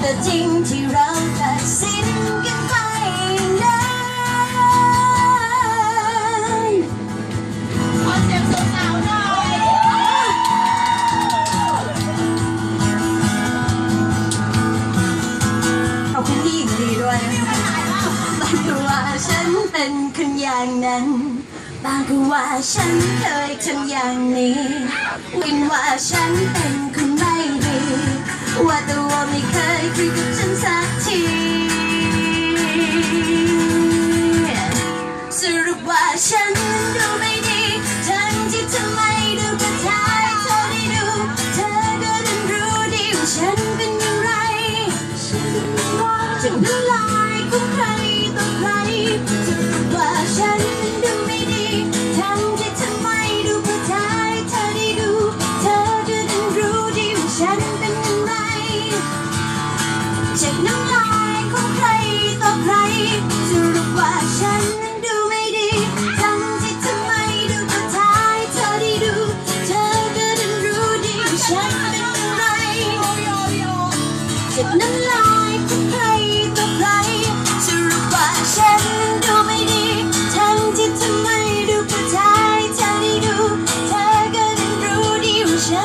แต่จริงที่เราตัดสินกันไปนั้ขอเสียงสาวๆหน่อยขอบคุณที่หญิงลีด้วยบางก็ว่าฉันเป็นคนอย่างนั้น บางก็ว่าฉันเคยทำอย่างนี้กินว่าฉันเป็น ว่าแต่ว่าไม่เคยคุยกับฉันสักทีสรุปว่าฉันดูไม่ดีทั้งที่ทำไมดูกระทายเธอได้ดู เธอก็ต้นรู้ดีว่าฉันเป็นอย่างไร ฉัน้ำลายของใครต่อใคร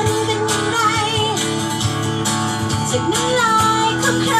เป็นไรจากน้ำลายของใคร